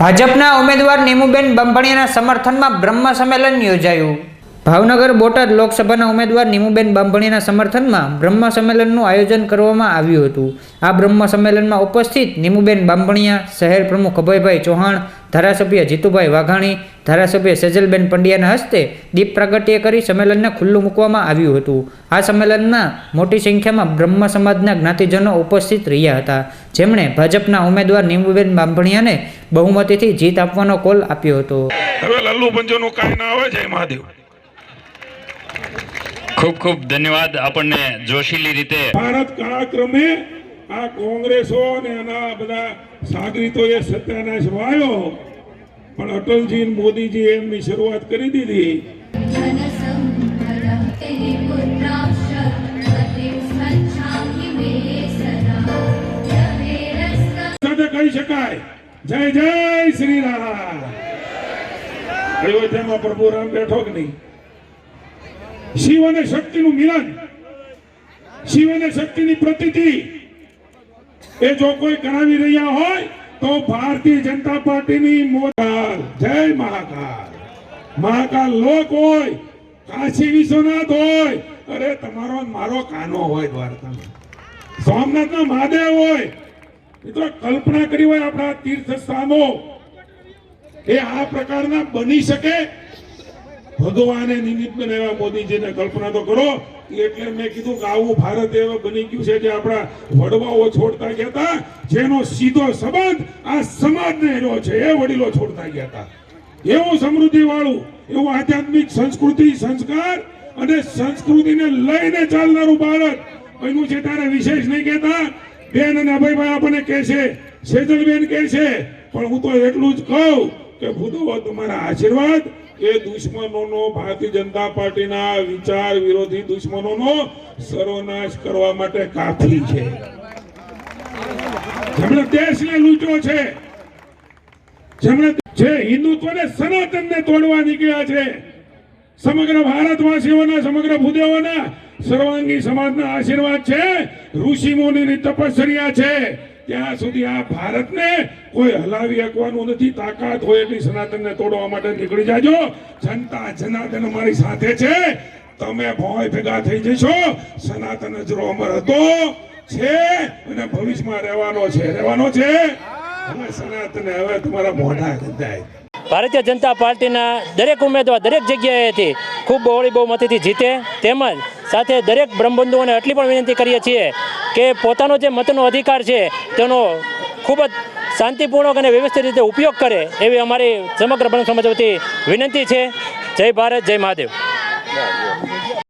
ભાજપના ઉમેદવાર નીમુબેન બાંભણિયાના સમર્થનમાં બ્રહ્મ સંમેલન યોજાયું. ભાવનગર બોટાદ લોકસભાના ઉમેદવાર નીમુબેન બાંભણીના સમર્થનમાં બ્રહ્મ સંમેલનનું આયોજન કરવામાં આવ્યું હતું. આ બ્રહ્મ સંમેલનમાં ઉપસ્થિત નીમુબેન બાંભણિયા, શહેર પ્રમુખ અભયભાઈ ચૌહાણ, ધારાસભ્ય જીતુભાઈ વાઘાણી, ધારાસભ્ય સેજલબેન પંડ્યાના હસ્તે દીપ પ્રાગટ્ય કરી સંમેલનને ખુલ્લું મૂકવામાં આવ્યું હતું. આ સંમેલનમાં મોટી સંખ્યામાં બ્રહ્મ સમાજના જ્ઞાતિજનો ઉપસ્થિત રહ્યા હતા. જેમણે ભાજપના ઉમેદવાર નીમુબેન બાંભણિયાને બહુમતીથી જીત આપવાનો કોલ આપ્યો હતો. હવે લલ્લુ પંજોનું કાંઈ ના આવે જય મહાદેવ. ખૂબ ખૂબ ધન્યવાદ આપણને જોશીલી રીતે. ભારત કાળાક્રમે આ કોંગ્રેસો અને એના બધા સાગરીતોએ સત્યાનાશ વાયો પણ અટલજી મોદીજી એમની શરૂઆત કરી દીધી. કહી શકાય. જય જય શ્રી રામ અયોધ્યામાં પ્રભુ રામ બેઠો કે નહીં? શિવ અને શક્તિનું મિલન. શિવ અને શક્તિની પ્રતીતિ. એ જો કોઈ કરાવી રહ્યા હોય, તો ભારતીય જનતા પાર્ટીની મોદાલ જય મહાકાલ. મહાકાલ લોક હોય, કાશી વિશ્વનાથ હોય. અરે, તમારો મારો કાનો હોય દ્વારકામાં. સોમનાથના મહાદેવ હોય. મિત્રો, કલ્પના કરી હોય આપણા તીર્થ સ્થાનો એ આ પ્રકારના બની શકે ભગવાને નિમિત્ત બનાવ્યા મોદીજીને કલ્પના તો કરો. એટલે મેં કીધું કે આવું ભારત એવું બની ગયું છે જે આપણા વડવાઓ છોડતા ગયા હતા, જેનો સીધો સંબંધ આ સમાજને રહ્યો છે. એ વડીલો છોડતા ગયા હતા. એવું સમૃદ્ધિ વાળું એવું આધ્યાત્મિક સંસ્કૃતિ, સંસ્કાર અને સંસ્કૃતિને લઈને ચાલનારું ભારત. એનું છે તારે વિશેષ નહીં કહેતા. બેન અને અભયભાઈ આપણને કહે છે, સેજલબેન કહે છે, પણ હું તો એટલું જ કહું કે ભૂતો તમારા આશીર્વાદ એ દુશ્મનોનો ભારતીય જનતા પાર્ટીના વિચાર વિરોધી દુશ્મનોનો સર્વનાશ કરવા માટે કાફી છે. જેમણે દેશને લૂંટ્યો છે, જેમણે જે હિન્દુત્વને સનાતનને તોડવા નીકળ્યા છે, સમગ્ર ભારતવાસીઓના, સમગ્ર ભૂદેવોના, સર્વાંગી સમાજના આશીર્વાદ છે ઋષિ મુનિની તપસ્યા છે. ત્યાં સુધી આ ભારતને કોઈ હલાવી શકવાનું નથી. તાકાત હોય એટલી સનાતનને તોડવા માટે નીકળી જાજો. જનતા જનાર્દન અમારી સાથે છે. તમે ભોય ભેગા થઈ જશો. સનાતન અજરો અમર હતો. છે અને ભવિષ્યમાં રહેવાનો છે. રહેવાનો છે. હવે સનાતન હવે તમારા મોઢા ગંધાય. ભારતીય જનતા પાર્ટીના દરેક ઉમેદવાર, દરેક જગ્યાએથી ખૂબ બહોળી બહુમતીથી જીતે. તેમજ સાથે દરેક બ્રહ્મબંધુઓને એટલી પણ વિનંતી કરીએ છીએ કે પોતાનો જે મતનો અધિકાર છે, તેનો ખૂબ જ શાંતિપૂર્વક અને વ્યવસ્થિત રીતે ઉપયોગ કરે એવી અમારી સમગ્ર બ્રહ્મ સમાજ વિનંતી છે. જય ભારત, જય મહાદેવ.